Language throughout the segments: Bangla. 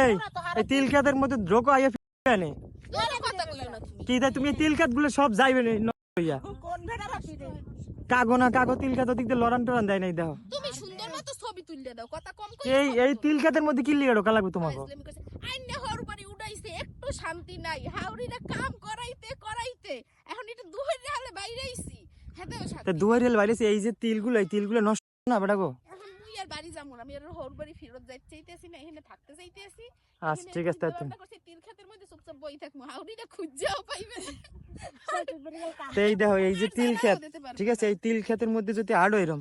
এই এই তিল খেতের মধ্যে আইয়া ফিরে না কি তাই তুমি এই তিল খেতগুলো সব যাইবে না হইয়া কাগো না কাগো তিল খেত দিক দিয়ে লড়ান টরান দেয় নাই দেখো। তুমি সুন্দর মতো ছবি তুললে দাও কথা কম কই এই এই তিল খেতের মধ্যে কি ঢোকা লাগবে তোমাকে? আইনে হর বাড়ি উড়াইছে একটু শান্তি নাই। হাউরিরা কাম করাইতে করাইতে। এখন এটা দুহাই হালে বাইরে আইছি। হেতেও তা শান্তি বাইরে এই যে তিলগুলো এই তিলগুলো নষ্ট না বেটা গো। আর বাড়ি যাব না। আমি আর হর বাড়ি ফেরত যাইতে চাইতেছি না এখানে থাকতে চাইতেছি আচ্ছা ঠিক আছে তাই তুমি তিল ক্ষেতের মধ্যে চুপচাপ বই থাকব। হাউরিরা খুঁজেও পাইবে। তো এই দেখো এই যে তিল খেত ঠিক আছে এই তিল খেতের মধ্যে যদি আড়ো এরম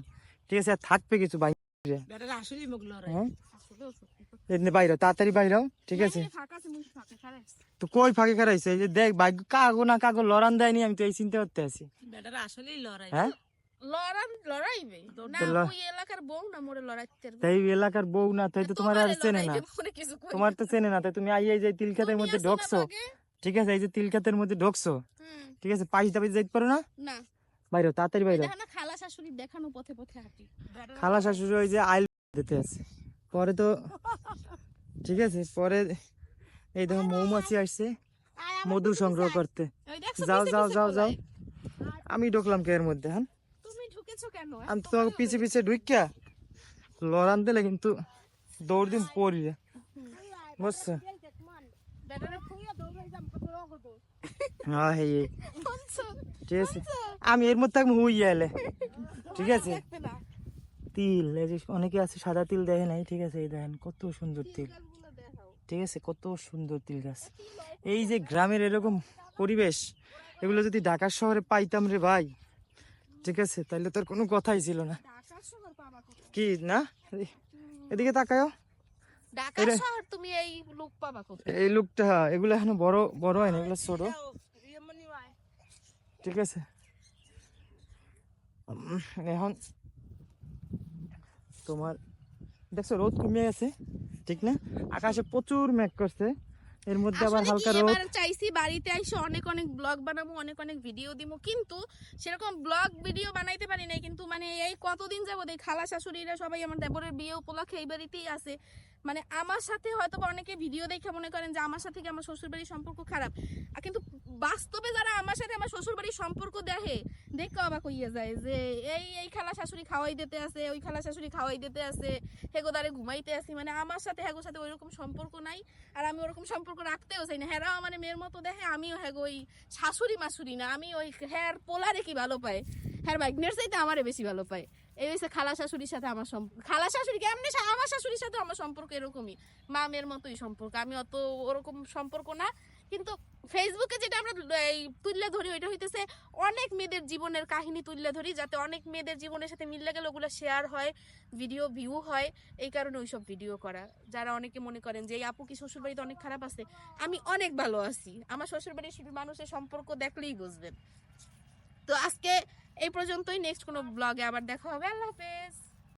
ঠিক আছে আর থাকবে কিছু বাইরে মুখ লড়াই। হ্যাঁ? বাইরে তাড়াতাড়ি বাইরে ঠিক আছে। ফাঁকা আছে তো কই ফাঁকে খারাইছে এই যে দেখ ভাগ্য কাগো না কাগো লড়ান দেয়নি আমি তো এই চিন্তা করতে আছি। আসলেই লড়াই। হ্যাঁ? লড়ান লড়াইবে। না তো ল- ওই এলাকার বউ না মোরে লড়াইতে তাই এলাকার বউ না তাই তো তোমার আর চেনে না। তোমার তো চেনে না তাই তুমি আই এই যে তিল মধ্যে ঢোকছো। ঠিক আছে এই যে তিল খেতের মধ্যে ঢোকছো। ঠিক আছে দাবি যাইতে পারো না? না। বাইরে তাড়াতাড়ি বাইরে খালা শাশুড়ি দেখানো পথে পথে হাঁটি। খালা শাশুড়ি ওই যে আইল দিতে আছে। পরে তো ঠিক আছে পরে এই দেখো মৌমাছি আসছে। মধু সংগ্রহ করতে। যাও যাও যাও যাও। আমি ঢুকলাম কে এর মধ্যে হ্যাঁ? আমি তো তোমাকে পিছে পিছে ঢুকিয়া লড়ান দিলে কিন্তু দৌড় দিন পড়ি। বুঝছ? হ্যাঁ। ঠিক আছে। আমি এর মধ্যে আমি হুই এলে। ঠিক আছে? তিল এই যে অনেকে আছে সাদা তিল দেখে নাই ঠিক আছে? এই দেখেন কত সুন্দর তিল। ঠিক আছে? কত সুন্দর তিল গাছ এই যে গ্রামের এরকম পরিবেশ এগুলো যদি ঢাকা শহরে পাইতাম রে ভাই ঠিক আছে তাহলে তোর কোনো কথাই ছিল না? কি না? এদিকে তাকায়ও। এই লোকটা এগুলো এখনও বড় বড় হয় না এগুলো ছোট। ঠিক আছে। এখন তোমার দেখছ রোদ কমে গেছে ঠিক না? আকাশে প্রচুর মেঘ করছে। এর মধ্যে আবার হালকা রোদ এবার চাইছি বাড়িতে এসে অনেক অনেক ব্লগ বানাবো অনেক অনেক ভিডিও দিব। কিন্তু সেরকম ব্লগ ভিডিও বানাইতে পারি নাই। কিন্তু মানে এই কতদিন যাব এই খালা শাশুড়িরা সবাই আমার দেবরের বিয়ে উপলক্ষে এই বাড়িতেই আছে। মানে আমার সাথে হয়তো বা অনেকে ভিডিও দেখে মনে করেন যে আমার সাথে কি আমার শ্বশুর বাড়ির সম্পর্ক খারাপ? আর কিন্তু বাস্তবে যারা আমার সাথে আমার শ্বশুর বাড়ির সম্পর্ক দেখে দেখে অবাক হইয়া যায় যে এই এই খালা শাশুড়ি খাওয়াই দিতে আছে, ওই খালা শাশুড়ি খাওয়াই দিতে আছে হেগোদারে ঘুমাইতে আসি মানে আমার সাথে হেগোর সাথে ওইরকম সম্পর্ক নাই, আর আমি ওরকম সম্পর্ক রাখতেও চাই না। হেরাও মানে মেয়ের মতো দেখে, আমিও হ্যাঁ ওই শাশুড়ি মাসুরি না, আমি ওই হ্যার পোলারে কি ভালো পায় হ্যার বাইকনের চাইতে আমারে বেশি ভালো পায় এই হচ্ছে খালা শাশুড়ির সাথে আমার সম্পর্ক খালা শাশুড়ি কেমনি আমার শাশুড়ির সাথে আমার সম্পর্ক এরকমই। মা মেয়ের মতোই সম্পর্ক, আমি অত ওরকম সম্পর্ক না, কিন্তু ফেসবুকে যেটা আমরা, এই তুললে ধরি, ওইটা হইতেছে অনেক মেয়েদের জীবনের কাহিনী তুললে ধরি, যাতে অনেক মেয়েদের জীবনের সাথে মিললে গেলে ওগুলো শেয়ার হয় ভিডিও ভিউ হয়, এই কারণে ওইসব ভিডিও করা। যারা অনেকে মনে করেন যে, এই আপু কি শ্বশুরবাড়িতে অনেক খারাপ আছে? আমি অনেক ভালো আছি। আমার শ্বশুরবাড়ির মানুষের সম্পর্ক দেখলেই বুঝবেন। তো আজকে এই পর্যন্তই নেক্সট কোনো ব্লগে আবার দেখা হবে। আল্লাহ হাফেজ!